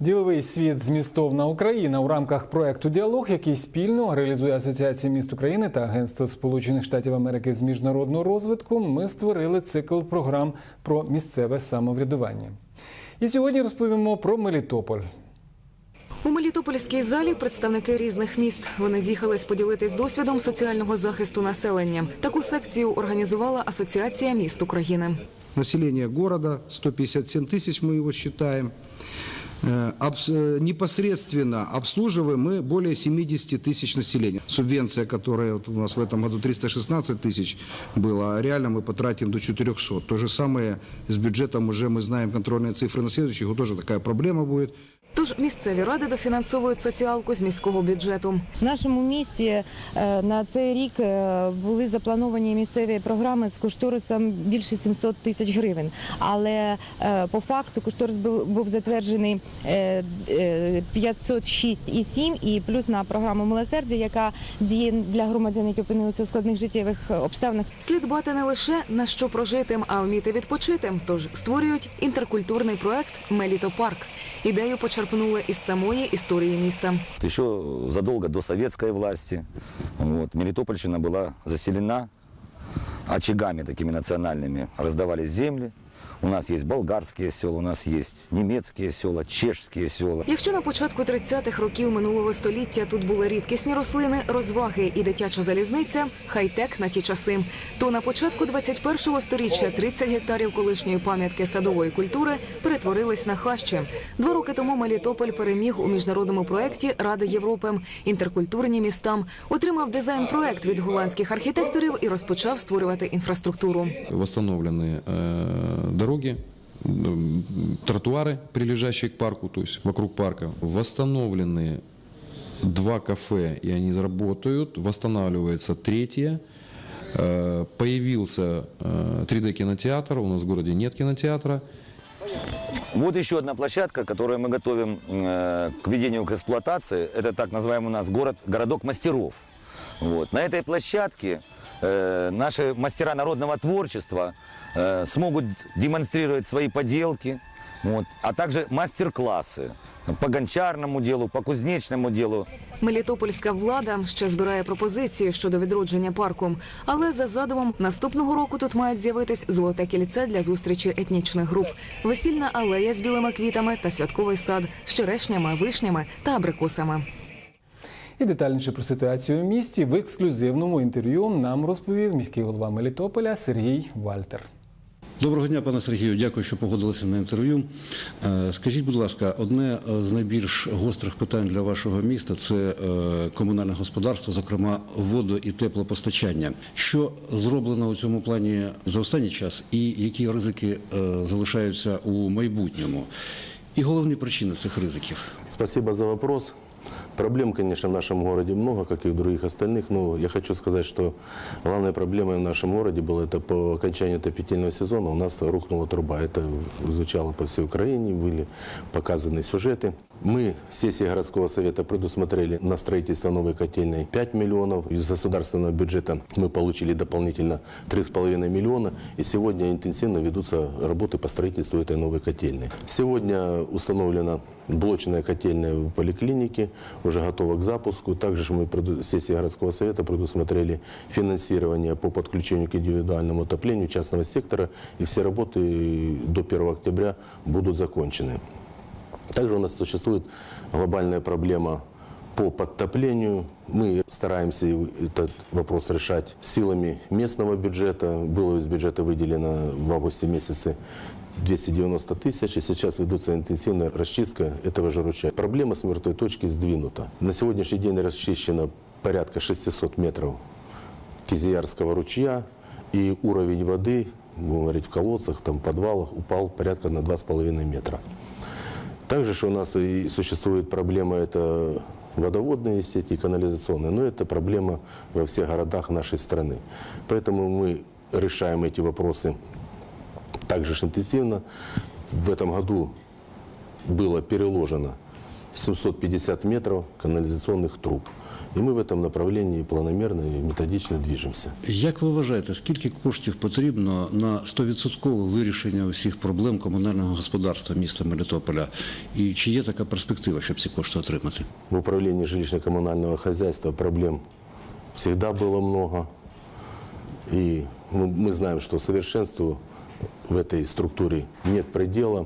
Діловий світ змістовна Україна у рамках проекту Діалог, який спільно реалізує Асоціація міст України та Агентство Сполучених Штатів Америки з міжнародного розвитку. Ми створили цикл програм про місцеве самоврядування. І сьогодні розповімо про Мелітополь. У Мелітопольській залі представники різних міст. Вони з'їхались поділитись досвідом соціального захисту населення. Таку секцію організувала Асоціація міст України. Население города 157 тысяч, мы его считаем. Э, обс- э, Непосредственно обслуживаем мы более 70 тысяч населения. Субвенция, которая вот у нас в этом году 316 тысяч была, а реально мы потратим до 400. То же самое с бюджетом уже мы знаем контрольные цифры на следующий год. Тоже такая проблема будет. Тож місцеві ради дофінансовують соціалку з міського бюджету. В нашому місті е, на цей рік е, були заплановані місцеві програми з кошторисом більше 700 тисяч гривень. Але е, по факту кошторис був затверджений е, е, 506,7 і плюс на програму милосердя, яка діє для громадян, які опинилися у складних життєвих обставинах. Слід дбати не лише на що прожитим, а вміти відпочити. Тож створюють інтеркультурний проект Мелітопарк. Ідею почерпнули із самої історії міста. Еще задолго до советской власти вот, Мелитопольщина была заселена очагами такими национальными. Раздавались земли. У нас есть болгарские села, у нас есть немецкие села, чешские села. Якщо на початку 30-х років минулого століття тут були рідкісні рослини, розваги і дитяча залізниця, хай-тек на ті часи, то на початку 21-го сторіччя 30 гектарів колишньої пам'ятки садової культури перетворились на хащі. Два роки тому Мелітополь переміг у міжнародному проєкті Ради Європи інтеркультурні міста, отримав дизайн-проект від голландських архітекторів і розпочав створювати інфраструктуру. восстановлены э, дороги, тротуары, прилежащие к парку, то есть вокруг парка. Восстановлены два кафе, и они работают. Восстанавливается третье. Э, Появился э, 3D-кинотеатр. У нас в городе нет кинотеатра. Вот еще одна площадка, которую мы готовим э, к введению к эксплуатации. Это так называемый у нас город, городок мастеров. Вот. На этой площадке э, наши мастера народного творчества э, смогут демонстрировать свои поделки, вот, а также мастер-классы по гончарному делу, по кузнечному делу. Мелітопольська влада ще збирає пропозиції щодо відродження парку. Але за задумом наступного року тут мають з'явитись золоте кільце для зустрічі етнічних груп, весільна алея з білими квітами та святковий сад з черешнями, вишнями та абрикосами. І детальніше про ситуацію у місті в ексклюзивному інтерв'ю нам розповів міський голова Мелітополя Сергій Вальтер. Доброго дня, пане Сергію. Дякую, що погодилися на інтерв'ю. Е, Скажіть, будь ласка, одне з найбільш гострих питань для вашого міста це е, комунальне господарство, зокрема водо- і теплопостачання. Що зроблено у цьому плані за останній час, і які ризики е, залишаються у майбутньому? І головні причини цих ризиків. Спасибо за вопрос. Проблем, конечно, в нашем городе много, как и в других остальных, но я хочу сказать, что главной проблемой в нашем городе было это по окончанию отопительного сезона у нас рухнула труба. Это звучало по всей Украине, были показаны сюжеты. Мы, сессия городского совета, предусмотрели на строительство новой котельной 5 миллионов. Из государственного бюджета мы получили дополнительно 3,5 миллиона. И сегодня интенсивно ведутся работы по строительству этой новой котельной. Сегодня установлена блочная котельная в поликлинике, уже готова к запуску. Также же мы преду- сессия городского совета предусмотрели финансирование по подключению к индивидуальному отоплению частного сектора. И все работы до 1 октября будут закончены. Также у нас существует глобальная проблема по подтоплению. Мы стараемся этот вопрос решать силами местного бюджета. Было из бюджета выделено в августе месяце 290 тысяч, и сейчас ведутся интенсивная расчистка этого же ручья. Проблема с мертвой точки сдвинута. На сегодняшний день расчищено порядка 600 метров Кизиярского ручья, и уровень воды, говорить, в колодцах, там, подвалах упал порядка на 2,5 метра. Также же у нас и существует проблема, это водоводные сети и канализационные, но это проблема во всех городах нашей страны. Поэтому мы решаем эти вопросы также ж интенсивно. В этом году было переложено 750 метров канализационных труб. И мы в этом направлении планомерно и методично движемся. Як ви вважаєте, скільки коштів потрібно на 100% вирішення усіх проблем комунального господарства міста Мелітополя? І чи є така перспектива, щоб ці кошти отримати? В управлении жилищно-коммунального хозяйства проблем всегда было много. И мы, мы знаем, что совершенству в этой структуре нет предела.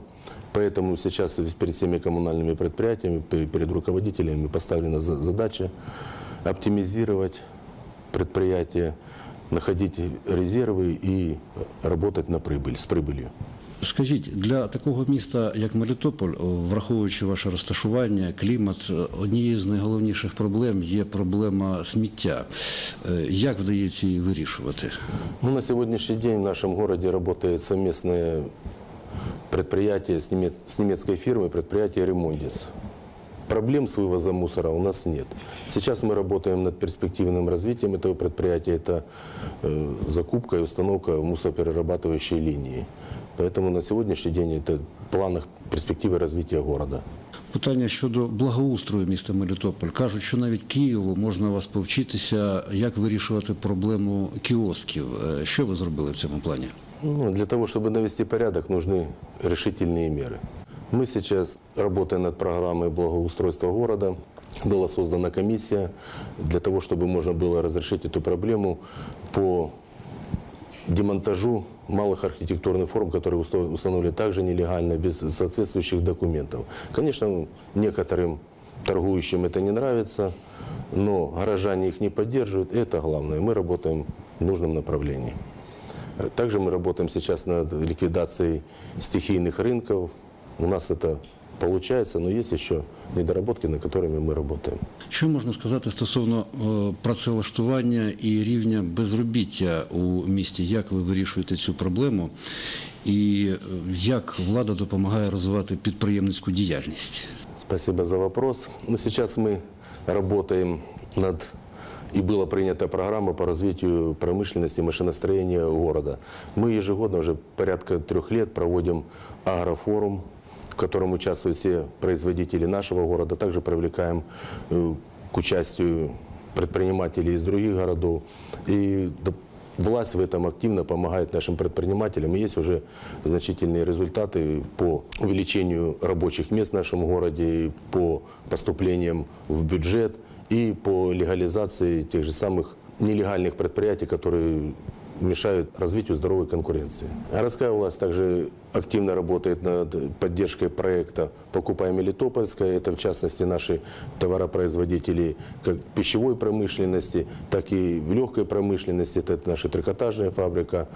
Поэтому сейчас перед всеми коммунальными предприятиями, пе- перед руководителями поставлена за- задача оптимизировать предприятия, находить резервы и работать на прибыль, с прибылью. Скажіть, для такого міста, як Мелітополь, о, враховуючи ваше розташування, клімат, е, однією з найголовніших проблем є проблема сміття. Е, Як вдається її вирішувати? Ну, на сегодняшний день в нашем городе работает совместное предприятие с, немец- с немецкой фирмой, предприятие «Ремондис». Проблем с вывозом мусора у нас нет. Сейчас мы работаем над перспективным развитием этого предприятия. Это э, закупка и установка мусороперерабатывающей линии. Поэтому на сегодняшний день это в планах перспективы развития города. Питання щодо благоустрою міста Мелітополь. Кажуть, що навіть Києву можна у вас повчитися, як вирішувати проблему кіосків. Е, Що ви зробили в цьому плані? Ну, для того, чтобы навести порядок, нужны решительные меры. Мы сейчас работаем над программой благоустройства города. Была создана комиссия для того, чтобы можно было разрешить эту проблему по демонтажу малых архитектурных форм, которые установлены также нелегально, без соответствующих документов. Конечно, некоторым торгующим это не нравится, но горожане их не поддерживают, это главное. Мы работаем в нужном направлении. Также мы работаем сейчас над ликвидацией стихийных рынков. У нас это получается, но есть еще недоработки, над которыми мы работаем. Що можна сказати стосовно е, працевлаштування і рівня безробіття у місті? Як ви вирішуєте цю проблему? І е, як влада допомагає розвивати підприємницьку діяльність? Спасибо за вопрос. Ну, сейчас мы работаем над и была принята программа по развитию промышленности и машиностроения города. Мы ежегодно, уже порядка трех лет, проводим агрофорум, в котором участвуют все производители нашего города. Также привлекаем э, к участию предпринимателей из других городов. И доп- Власть в этом активно помогает нашим предпринимателям. И есть уже значительные результаты по увеличению рабочих мест в нашем городе, и по поступлениям в бюджет и по легализации тех же самых нелегальных предприятий, которые мешают развитию здоровой конкуренции. Городская власть также активно работает над поддержкой проекта «Покупай Мелитопольское». Это, в частности, наши товаропроизводители как пищевой промышленности, так и в легкой промышленности. Это наша трикотажная фабрика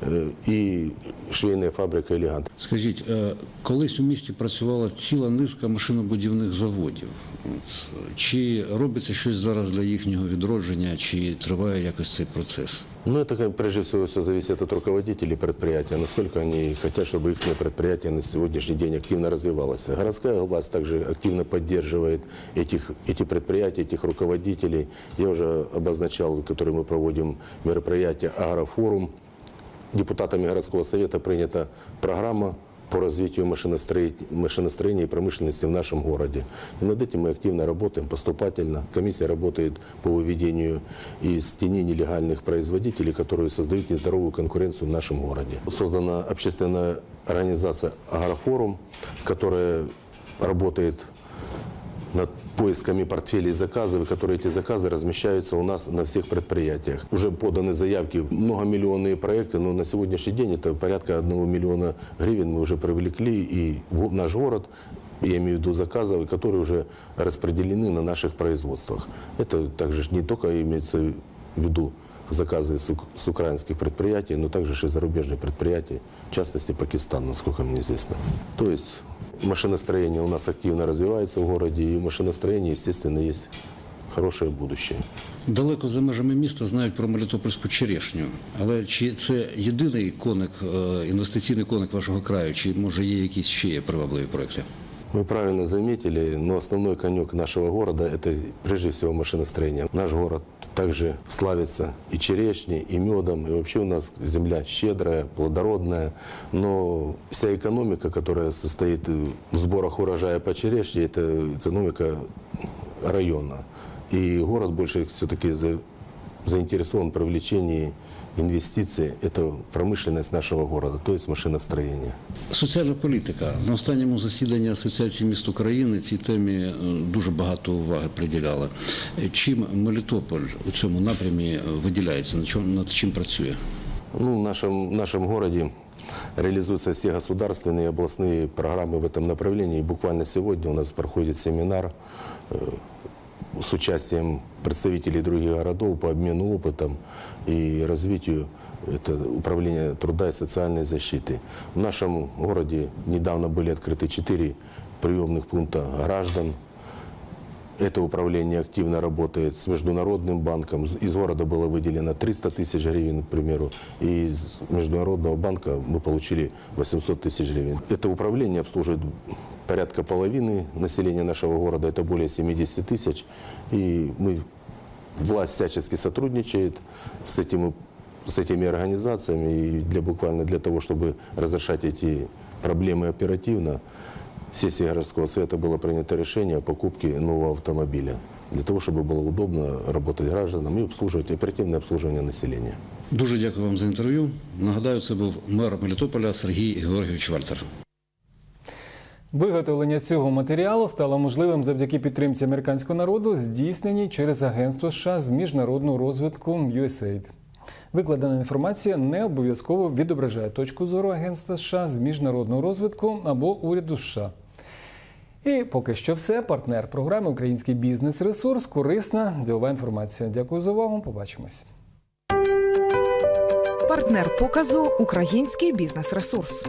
э, и швейная фабрика «Элегант». Скажіть, е, колись у місті працювала ціла низка машинобудівних заводів. От, Чи робиться щось зараз для їхнього відродження, чи триває якось цей процес? Ну, это, как, прежде всего, все зависит от руководителей предприятия, насколько они хотят, чтобы их предприятие на сегодняшний день активно развивалось. Городская власть также активно поддерживает этих, эти предприятия, этих руководителей. Я уже обозначал, который мы проводим мероприятие «Агрофорум». Депутатами городского совета принята программа по развитию машиностроения, машиностроения и промышленности в нашем городе. И над этим мы активно работаем, поступательно. Комиссия работает по выведению из тени нелегальных производителей, которые создают нездоровую конкуренцию в нашем городе. Создана общественная организация «Агрофорум», которая работает над поисками портфелей заказов, и которые эти заказы размещаются у нас на всех предприятиях. Уже поданы заявки, многомиллионные проекты, но на сегодняшний день это порядка одного миллиона гривен мы уже привлекли, и в наш город я имею в виду заказов, которые уже распределены на наших производствах. Это также ж не только имеется в виду заказы с, ук- с украинских предприятий, но также и зарубежных предприятий, в частности Пакистан, насколько мне известно. То есть машиностроение у нас активно развивается в городе, и в машиностроении, естественно, есть хорошее будущее. Далеко за межами міста знають про Мелітопольську черешню. Але чи це єдиний коник, е, інвестиційний коник вашого краю, чи може є якісь ще привабливі проекти? Вы правильно заметили, но основной конек нашего города – это прежде всего машиностроение. Наш город также славится и черешней, и медом. И вообще у нас земля щедрая, плодородная. Но вся экономика, которая состоит в сборах урожая по черешне, это экономика района. И город больше все-таки за- заинтересован в привлечении инвестиций. Это промышленность нашего города, то есть машиностроение. Соціальна політика. На останньому засіданні Асоціації міст України цій темі е, дуже багато уваги приділяли. Е, Чим Мелітополь у цьому напрямі е, виділяється? Над чим, над чим працює? Ну, в нашем, в нашем городе реализуются все государственные и областные программы в этом направлении. И буквально сегодня у нас проходит семинар э, с участием представителей других городов по обмену опытом и развитию это управления труда и социальной защиты. В нашем городе недавно были открыты четыре приемных пункта граждан, это управление активно работает с Международным банком. Из города было выделено 300 тысяч гривен, к примеру, и из Международного банка мы получили 800 тысяч гривен. Это управление обслуживает порядка половины населения нашего города, это более 70 тысяч. И мы, власть всячески сотрудничает с, этим, с этими организациями, и для, буквально для того, чтобы разрешать эти проблемы оперативно, сессии городского совета было принято решение о покупке нового автомобиля для того, чтобы было удобно работать гражданам и обслуживать оперативное обслуживание населения. Дуже дякую вам за інтерв'ю. Нагадаю, це був мер Мелітополя Сергій Георгійович Вальтер. Виготовлення цього матеріалу стало можливим завдяки підтримці американського народу, здійсненій через Агентство США з міжнародного розвитку USAID. Викладена інформація не обов'язково відображає точку зору Агентства США з міжнародного розвитку або уряду США. І поки що все. Партнер програми Український бізнес-ресурс. Корисна ділова інформація. Дякую за увагу. Побачимось. Партнер показу Український бізнес-ресурс.